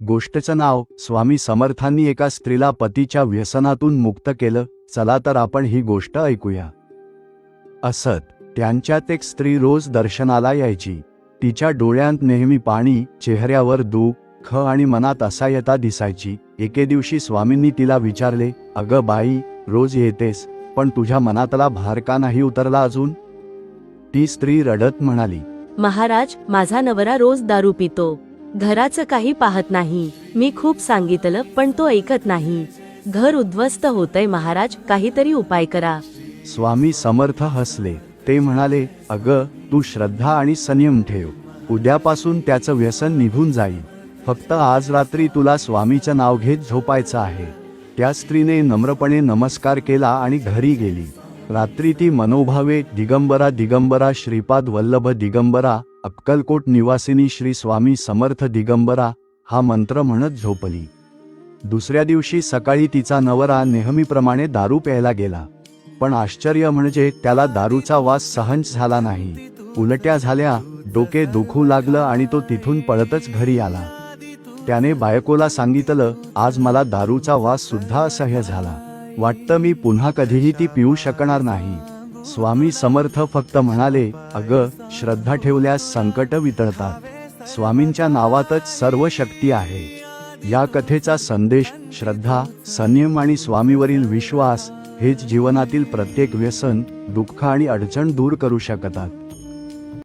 गोष्टचं नाव स्वामी समर्थांनी एका स्त्रीला पतीच्या व्यसनातून मुक्त केलं चला तर आपण ही गोष्ट ऐकूया. असत त्यांच्यात एक स्त्री रोज दर्शनाला यायची. तिच्या डोळ्यांत नेहमी पाणी चेहऱ्यावर दुःख आणि मनात असहाय्यता दिसायची. एके दिवशी स्वामींनी तिला विचारले अगं बाई रोज येतेस पण तुझ्या मनातला भार का नाही उतरला अजून? ती स्त्री रडत म्हणाली महाराज माझा नवरा रोज दारू पितो. घराचं काही पाहत नाही. मी खूप सांगितलं पण तो ऐकत नाही. घर उद्ध्वस्त होतय महाराज काहीतरी उपाय करा. स्वामी समर्थ हसले. ते म्हणाले अगं तू श्रद्धा आणि संयम ठेव. उद्यापासून त्याचं व्यसन निघून जाईल. फक्त आज रात्री तुला स्वामीचं नाव घेत झोपायचं आहे. त्या स्त्रीने नम्रपणे नमस्कार केला आणि घरी गेली. रात्री ती मनोभावे दिगंबरा दिगंबरा श्रीपाद वल्लभ दिगंबरा अक्कलकोट निवासिनी श्री स्वामी समर्थ दिगंबरा हा मंत्र म्हणत झोपली. दुसऱ्या दिवशी सकाळी तिचा नवरा नेहमीप्रमाणे दारू प्यायला गेला. पण आश्चर्य म्हणजे त्याला दारूचा वास सहन झाला नाही. उलट्या झाल्या डोके दुखू लागलं आणि तो तिथून पळतच घरी आला. त्याने बायकोला सांगितलं आज मला दारूचा वास सुद्धा असह्य झाला. वाटतं मी पुन्हा कधीही ती पिऊ शकणार नाही. स्वामी समर्थ फक्त म्हणाले अगं श्रद्धा ठेवल्यास संकट वितळतात. स्वामींच्या नावातच सर्व शक्ती आहे. या कथेचा संदेश श्रद्धा संयम आणि स्वामीवरील विश्वास हेच जीवनातील प्रत्येक व्यसन दुःख आणि अडचण दूर करू शकतात.